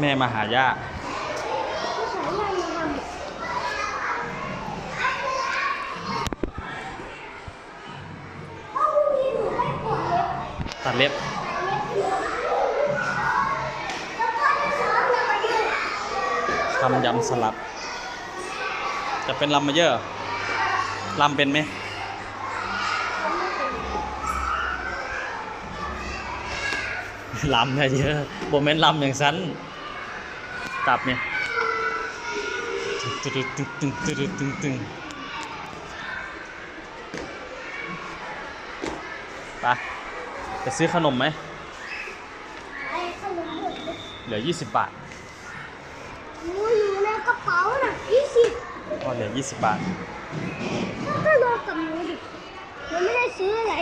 แม่มาหาย่าตัดเล็บทำยำสลัด จะเป็นลำมาเยอะลำเป็นไหมลำเนี่ยเยอะโบเมนลำอย่างสั้น ตับเนี่ยตึงตึงตึงตึงตึงตึงตึงไปจะซื้อขนมไหมไอขนมหมดเลยเหลือ 20 บาทหนูอยู่ในกระเป๋าน่ะยี่สิบก็เหลือ 20 บาท ก็รอกับหนูดิหนูไม่ได้ซื้ออะไร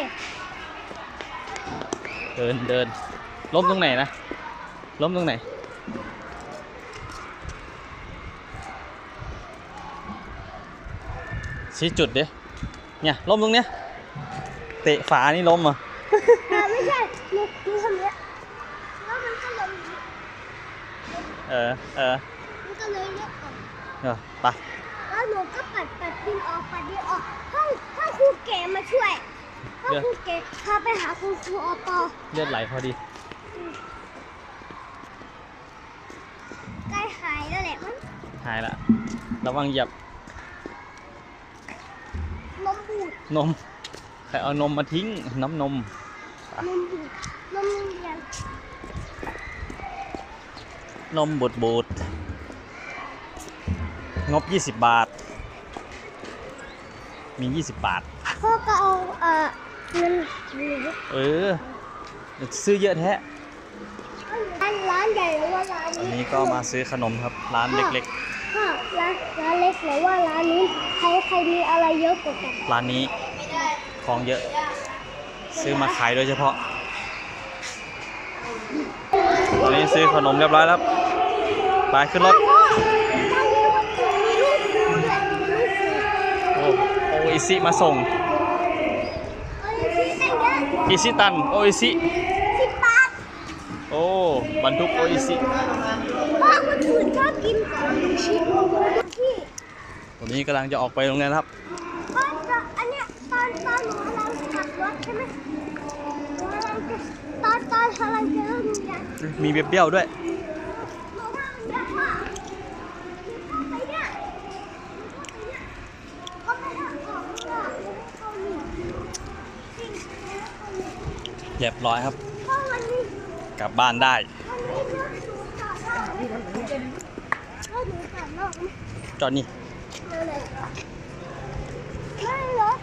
เดินเดินล้มตรงไหนนะล้มตรงไหน ชี้จุดดิเนี่ยล้มตรงเนี้ยเตะฝานี่ล้มเหรอะอ่าไม่ใช่หนูหนูทำเนี้ยแล้วมันก็ลงเออเออมันก็เลยเล็กออกเออไปแล้วหนูก็ปัดปัดดินออกปัดดินออกห้องห้องครูเก๋มาช่วยห้องครูเก๋พาไปหาคุณครูอปอเลือดไหลพอดีใกล้หายแล้วแหละมันหายละระวังเหยียบ นม ใครเอานมมาทิ้ง น้ำนม นมบูดนมเรียนนมบูดบูดงบ 20 บาท มี 20 บาท พ่อก็เอาเอ่อเงินหรือเออ ซื้อเยอะแท้ ร้านร้านใหญ่หรือว่าร้านอันนี้ก็มาซื้อขนมครับ ร้านเล็กพ่อ ร้านร้านเล็กหรือว่าร้านนี้ใครใครมีอะไรเยอะกว่ากันๆร้านนี้ของเยอะ ซื้อมาขายโดยเฉพาะ ตอนนี้ซื้อขนมเรียบร้อยแล้วไปขึ้นรถพ่อร้านนี้มันมีลูกฟูด้วยมีลูกฟูโอ้โออิซิมาส่งเอ้ยซื้อตั้งเยอะอิซิตันโออิซิสิบบาทโอ้บรรทุกโออิซิพ่อคนอื่นชอบกินของชิ้นที่ ตอนนี้กำลังจะออกไปโรงเรียนครับอันเนี้ยตอนตอนหนูกำลังขับรถใช่ไหมหนูกำลังจะตอนตอนกำลังจะเริ่มเรียนมีเบี้ยวๆด้วย หนูว่ามันเยอะมากเข้าไปเนี่ยเข้าไปเนี่ยเข้าไปเนี่ยเข้านี่จริงแล้วเข้านี่เรียบร้อยครับ เพราะวันนี้ กลับบ้านได้ วันนี้รถหนูจอดรอบรถหนูจอดรอบไหม จอดนี่ เลยไม่รถ